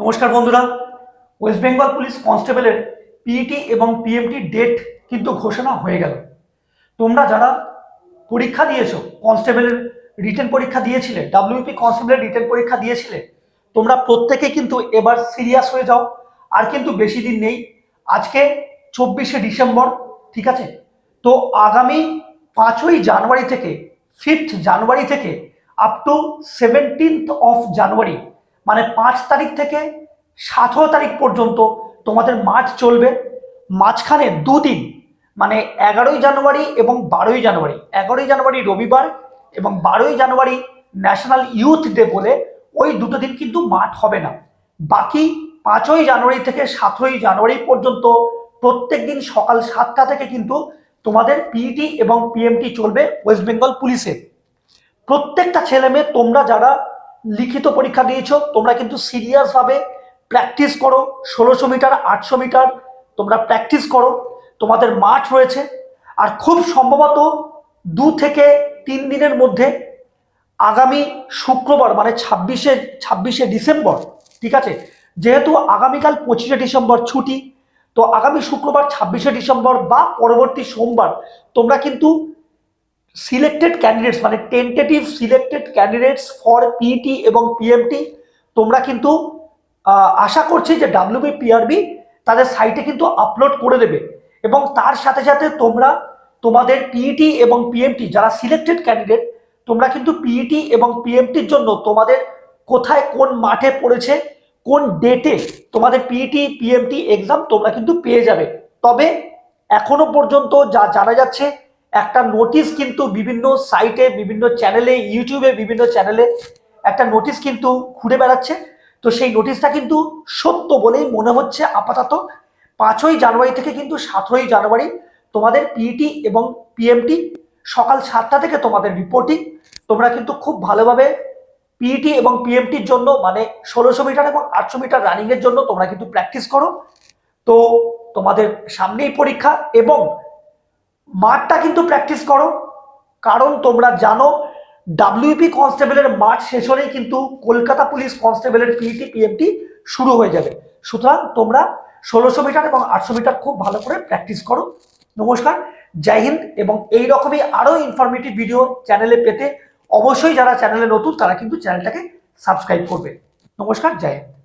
নমস্কার বন্ধুরা। West Bengal police কনস্টেবলের পিইটি এবং পিএমটি ডেট কিন্তু ঘোষণা হয়ে গেল। তোমরা যারা পরীক্ষা দিয়েছ কনস্টেবলের রিটেন পরীক্ষা দিয়েছিলে ডাব্লিউপি কনস্টেবলের রিটেন পরীক্ষা দিয়েছিলে, তোমরা প্রত্যেকে কিন্তু এবার সিরিয়াস হয়ে যাও। আর কিন্তু বেশি দিন নেই। আজকে চব্বিশে ডিসেম্বর, ঠিক আছে? তো আগামী পাঁচই জানুয়ারি থেকে ফিফথ জানুয়ারি থেকে up to seventeenth of January মানে পাঁচ তারিখ থেকে সতেরো তারিখ পর্যন্ত তোমাদের মাঠ চলবে। মাঝখানে দুদিন মানে এগারোই জানুয়ারি এবং বারোই জানুয়ারি। এগারোই জানুয়ারি রবিবার এবং বারোই জানুয়ারি ন্যাশনাল ইউথ ডে বলে ওই দুটো দিন কিন্তু মাঠ হবে না। বাকি পাঁচই জানুয়ারি থেকে সাতই জানুয়ারি পর্যন্ত প্রত্যেক দিন সকাল সাতটা থেকে কিন্তু তোমাদের পিইটি এবং পিএমটি চলবে ওয়েস্ট বেঙ্গল পুলিশে প্রত্যেকটা ছেলে মেয়ে তোমরা যারা লিখিত পরীক্ষা দিয়েছ, তোমরা কিন্তু সিরিয়াসভাবে প্র্যাকটিস করো। ষোলোশো মিটার, আটশো মিটার তোমরা প্র্যাকটিস করো। তোমাদের মাঠ রয়েছে। আর খুব সম্ভবত দু থেকে তিন দিনের মধ্যে আগামী শুক্রবার মানে ছাব্বিশে ছাব্বিশে ডিসেম্বর, ঠিক আছে? যেহেতু আগামীকাল পঁচিশে ডিসেম্বর ছুটি, তো আগামী শুক্রবার, ছাব্বিশে ডিসেম্বর বা পরবর্তী সোমবার তোমরা কিন্তু সিলেক্টেড ক্যান্ডিডেটস মানে tentative selected candidates for PET এবং পিএমটি তোমরা কিন্তু আশা করছি যে ডাব্লিউবি পিআরবি তাদের সাইটে কিন্তু আপলোড করে দেবে। এবং তার সাথে সাথে তোমরা তোমাদের পিইটি এবং পিএমটি যারা সিলেক্টেড ক্যান্ডিডেট তোমরা কিন্তু পিইটি এবং পিএমটির জন্য তোমাদের কোথায় কোন মাঠে পড়েছে, কোন ডেটে তোমাদের পিইটি পিএমটি এক্সাম তোমরা কিন্তু পেয়ে যাবে। তবে এখনও পর্যন্ত যা জানা যাচ্ছে একটা নোটিশ কিন্তু বিভিন্ন সাইটে বিভিন্ন চ্যানেলে ইউটিউবে বিভিন্ন চ্যানেলে একটা নোটিশ কিন্তু ঘুরে বেড়াচ্ছে। তো সেই নোটিশটা কিন্তু সত্য বলেই মনে হচ্ছে আপাতত। পাঁচই জানুয়ারি থেকে কিন্তু সতেরোই জানুয়ারি তোমাদের পিইটি এবং পিএমটি সকাল সাতটা থেকে তোমাদের রিপোর্টিং তোমরা কিন্তু খুব ভালোভাবে পিইটি এবং পিএমটির জন্য মানে ষোলোশো মিটার এবং আটশো মিটার রানিংয়ের জন্য তোমরা কিন্তু প্র্যাকটিস করো। তো তোমাদের সামনেই পরীক্ষা এবং মাঠটা কিন্তু প্র্যাকটিস করো। কারণ তোমরা জানো ডাব্লিউপি কনস্টেবলের মাঠ শেষ হলেই কিন্তু কলকাতা পুলিশ কনস্টেবলের পিইটি পিএমটি শুরু হয়ে যাবে। সুতরাং তোমরা ষোলোশো মিটার এবং আটশো মিটার খুব ভালো করে প্র্যাকটিস করো। নমস্কার, জয় হিন্দ এবং এই রকমই আরও ইনফরমেটিভ ভিডিও চ্যানেলে পেতে অবশ্যই যারা চ্যানেলে নতুন, তারা কিন্তু চ্যানেলটাকে সাবস্ক্রাইব করবে। নমস্কার, জয় হিন্দ।